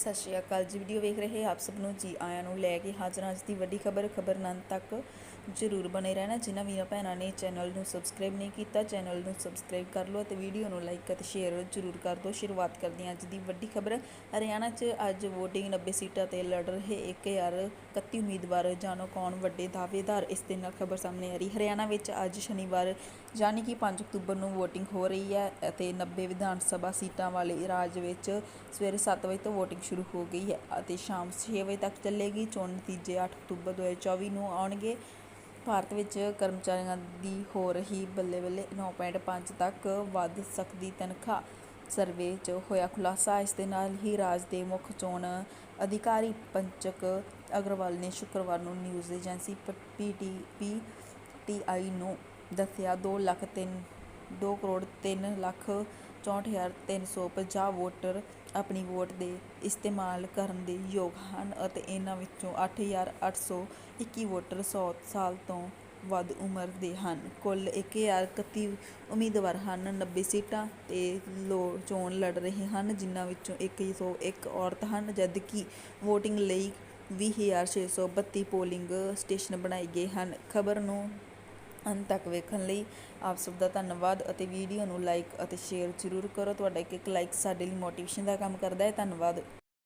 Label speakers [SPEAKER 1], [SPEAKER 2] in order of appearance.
[SPEAKER 1] ਸਤਿ ਸ਼੍ਰੀ ਅਕਾਲ ਜੀ। ਵੀਡੀਓ ਵੇਖ ਰਹੇ ਆਪ ਸਭ ਨੂੰ ਜੀ, ਆਇਆਂ ਨੂੰ ਲੈ ਕੇ ਹਾਜ਼ਰ ਹਾਂ ਅੱਜ ਦੀ ਵੱਡੀ ਖਬਰ ਖਬਰ ਨੰਨ ਤੱਕ ਜਰੂਰ ਬਣੇ ਰਹਿਣਾ। ਜਿਨ੍ਹਾਂ ਵੀਰਾਂ ਭੈਣਾਂ ਨੇ ਚੈਨਲ ਨੂੰ ਸਬਸਕ੍ਰਾਈਬ ਨਹੀਂ ਕੀਤਾ ਚੈਨਲ ਨੂੰ ਸਬਸਕ੍ਰਾਈਬ ਕਰ ਲਓ ਅਤੇ ਵੀਡੀਓ ਨੂੰ ਲਾਈਕ ਅਤੇ ਸ਼ੇਅਰ ਜਰੂਰ ਕਰ ਦਿਓ। ਸ਼ੁਰੂਆਤ ਕਰਦੇ ਹਾਂ ਅੱਜ ਦੀ ਵੱਡੀ ਖਬਰ। ਹਰਿਆਣਾ 'ਚ ਅੱਜ ਵੋਟਿੰਗ 90 ਸੀਟਾਂ ਤੇ ਲੜ ਰਹੇ 1031 ਉਮੀਦਵਾਰ। ਜਾਣੋ ਕੌਣ ਵੱਡੇ ਦਾਅਵੇਦਾਰ? ਇਸ ਦੇ ਨਾਲ ਖਬਰ ਸਾਹਮਣੇ ਆ ਰਹੀ। ਹਰਿਆਣਾ ਵਿੱਚ ਅੱਜ ਸ਼ਨੀਵਾਰ, ਯਾਨੀ ਕਿ 5 ਅਕਤੂਬਰ ਨੂੰ ਵੋਟਿੰਗ ਹੋ ਰਹੀ ਹੈ ਅਤੇ 90 ਵਿਧਾਨ ਸਭਾ ਸੀਟਾਂ ਵਾਲੇ ਰਾਜ ਵਿੱਚ ਸਵੇਰੇ 7 ਵਜੇ ਤੋਂ ਵੋਟਿੰਗ ਸ਼ੁਰੂ ਹੋ ਗਈ ਹੈ ਅਤੇ ਸ਼ਾਮ 6 ਵਜੇ ਤੱਕ ਚੱਲੇਗੀ। ਚੋਣ ਨਤੀਜੇ 8 ਅਕਤੂਬਰ 2024 ਨੂੰ ਆਉਣਗੇ। ਭਾਰਤ ਵਿੱਚ ਕਰਮਚਾਰੀਆਂ ਦੀ ਹੋ ਰਹੀ ਬੱਲੇ ਬੱਲੇ 9.5 ਤੱਕ ਵੱਧ ਸਕਦੀ ਤਨਖਾਹ। ਸਰਵੇ 'ਚ ਹੋਇਆ ਖੁਲਾਸਾ। ਇਸ ਦੇ ਨਾਲ ਹੀ ਰਾਜ ਦੇ ਮੁੱਖ ਚੋਣ ਅਧਿਕਾਰੀ ਪੰਚਕ ਅਗਰਵਾਲ ਨੇ ਸ਼ੁੱਕਰਵਾਰ ਨੂੰ ਨਿਊਜ਼ ਏਜੰਸੀ ਪੀਟੀਪੀ ਟੀਆਈ ਨੂੰ ਦੱਸਿਆ 2 ਲੱਖ ਤਿੰਨ 2 ਕਰੋੜ 3 ਲੱਖ 64350 ਵੋਟਰ ਆਪਣੀ ਵੋਟ ਦੇ ਇਸਤੇਮਾਲ ਕਰਨ ਦੇ ਯੋਗ ਹਨ ਅਤੇ ਇਹਨਾਂ ਵਿੱਚੋਂ 8821 ਵੋਟਰ ਸੌ ਸਾਲ ਤੋਂ ਵੱਧ ਉਮਰ ਦੇ ਹਨ। ਕੁੱਲ 1031 ਉਮੀਦਵਾਰ ਹਨ 90 ਸੀਟਾਂ ਤੇ ਲੋ ਚੋਣ ਲੜ ਰਹੇ ਹਨ, ਜਿਨ੍ਹਾਂ ਵਿੱਚੋਂ 101 ਔਰਤ ਹਨ, ਜਦਕਿ ਵੋਟਿੰਗ ਲਈ 20632 ਪੋਲਿੰਗ ਸਟੇਸ਼ਨ ਬਣਾਏ ਗਏ ਹਨ। ਖਬਰ ਨੂੰ ਅੰਤ ਤੱਕ ਵੇਖਣ ਲਈ ਆਪ ਸਭ ਦਾ ਧੰਨਵਾਦ ਅਤੇ ਵੀਡੀਓ ਨੂੰ ਲਾਈਕ ਅਤੇ ਸ਼ੇਅਰ ਜ਼ਰੂਰ ਕਰੋ। ਤੁਹਾਡਾ ਇੱਕ ਇੱਕ ਲਾਈਕ ਸਾਡੇ ਲਈ ਮੋਟੀਵੇਸ਼ਨ ਦਾ ਕੰਮ ਕਰਦਾ ਹੈ। ਧੰਨਵਾਦ।